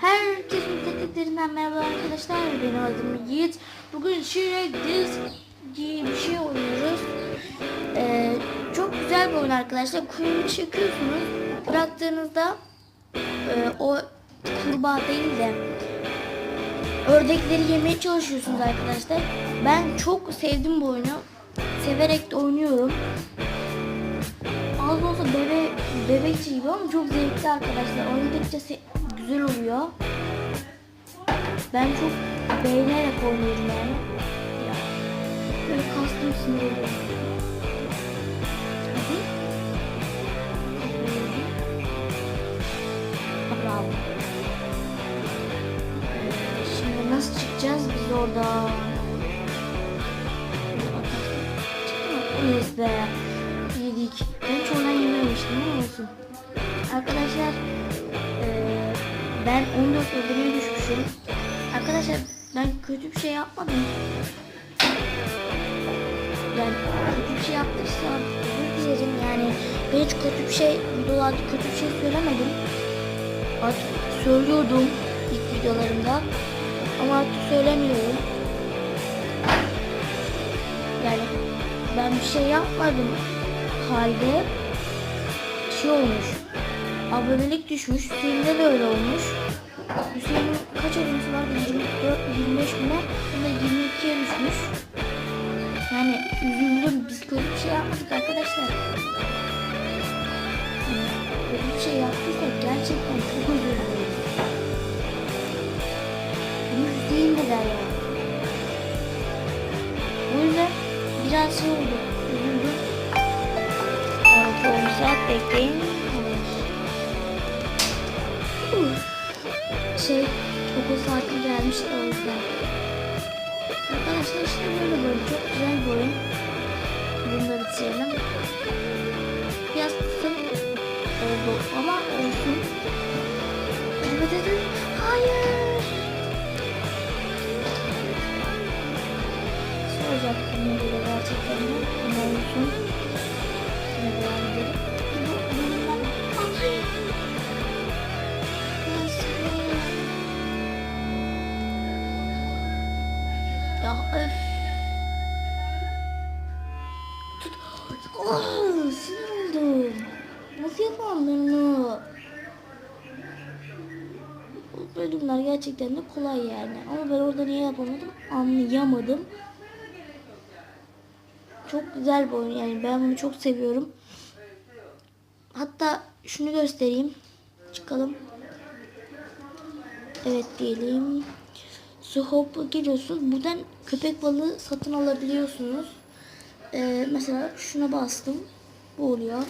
Herkesin tekniklerinden merhaba arkadaşlar. Benim adım Yiğit. Bugün Şirek Diz diye bir şey oynuyoruz. Ee, çok güzel bir oyun arkadaşlar. Kuyruğu çekiyorsunuz. Bıraktığınızda e, o kurbağa değil de ördekleri yemeye çalışıyorsunuz arkadaşlar. Ben çok sevdim bu oyunu. Severek de oynuyorum. Az olsa bebe, bebekçi gibi ama çok zevkli arkadaşlar. Oynadıkça güzel oluyor. Ben çok beğenerek oynuyorum yani. Ya. Böyle kastım sinir oluyor. Hadi. Bravo. Şimdi nasıl çıkacağız biz orada? Yes be. Yedik. Ben hiç oradan yememiştim ama olsun. Arkadaşlar ben 14 ödülüye düşmüşüm. Arkadaşlar ben kötü bir şey yapmadım. Yani kötü bir şey yaptıysam özür dilerim yani. Ben hiç kötü bir şey, videolarda kötü bir şey söylemedim. Artık söylüyordum ilk videolarımda. Ama artık söylemiyorum. Yani ben bir şey yapmadım halde şey olmuş. Abonelik düşmüş. Hüseyin'de de öyle olmuş. Hüseyin'in kaç abonesi var? 24, 25 bine. Bunda 22'ye düşmüş. Yani üzüldüm. Biz kötü bir şey yapmadık arkadaşlar. Yani kötü bir şey yaptıysak gerçekten çok özür dileriz. Bunu Hüseyin de der yani. O yüzden biraz şey oldu. Üzüldüm. Evet, yarım saat bekleyin. Uf. Şey, okul saati gelmiş o yüzden. Arkadaşlar işte böyle böyle çok güzel bir oyun. Da bitirelim. Biraz kısa oldu ama olsun. Evet evet. Hayır. Soracaktım ne böyle gerçekten de. Ama olsun. Yine devam edelim. Bu bundan... Aa, hayır. Ya öf. Tut. Oh, sinir oldum. Nasıl yapamam ben onu? Bu bölümler gerçekten de kolay yani. Ama ben orada niye yapamadım anlayamadım. Çok güzel bir oyun yani ben bunu çok seviyorum. Hatta şunu göstereyim. Çıkalım. Evet diyelim. Swap'a giriyorsunuz. Buradan köpek balığı satın alabiliyorsunuz. Ee, mesela şuna bastım. Bu oluyor.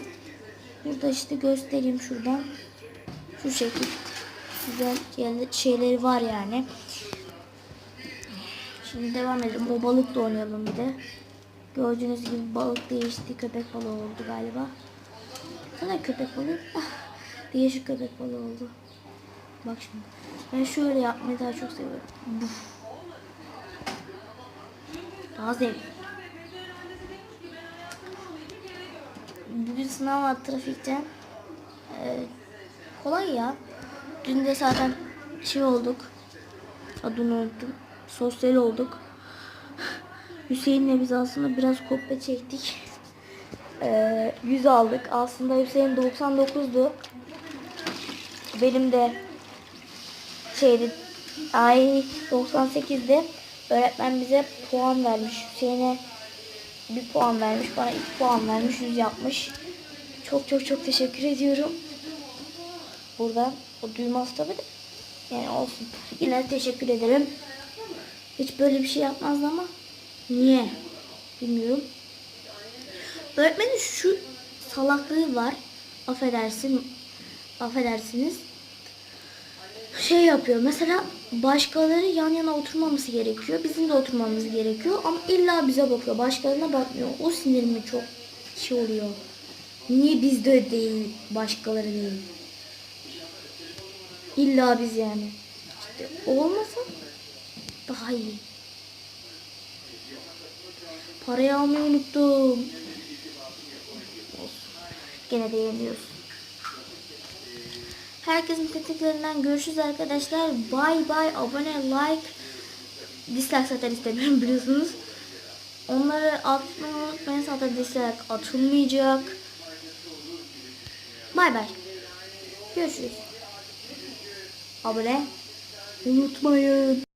Burada işte göstereyim şuradan. Şu şekil. Güzel yerli- şeyleri var yani. Şimdi devam edelim. O balıkla oynayalım bir de. Gördüğünüz gibi balık değişti. Köpek balığı oldu galiba. Sana köpek balığı. Ah, değişik köpek balığı oldu. Bak şimdi. Ben şöyle yapmayı daha çok seviyorum. Buf. Daha zevkli. Bugün sınav var trafikten. Ee, kolay ya. Dün de zaten şey olduk. Adını unuttum. Sosyal olduk. Hüseyin'le biz aslında biraz kopya çektik. Ee, 100 aldık. Aslında Hüseyin 99'du. Benim de şeydi ay 98'de öğretmen bize puan vermiş. Hüseyin'e bir puan vermiş. Bana iki puan vermiş. 100 yapmış. Çok çok çok teşekkür ediyorum. Burada o duymaz tabii de. Yani olsun. Yine teşekkür ederim. Hiç böyle bir şey yapmazdı ama niye? Bilmiyorum. Öğretmenin şu salaklığı var. Affedersin. Affedersiniz şey yapıyor. Mesela başkaları yan yana oturmaması gerekiyor. Bizim de oturmamız gerekiyor. Ama illa bize bakıyor. Başkalarına bakmıyor. O sinirimi çok şey oluyor. Niye bizde değil, başkaları değil? İlla biz yani. İşte olmasa daha iyi. Parayı almayı unuttum. Gene de yeniyoruz. Herkesin tetiklerimden görüşürüz arkadaşlar. Bay bay. Abone, like. Dislike zaten istemiyorum biliyorsunuz. Onları atmayı unutmayın. Zaten dislike atılmayacak. Bay bay. Görüşürüz. Abone unutmayın.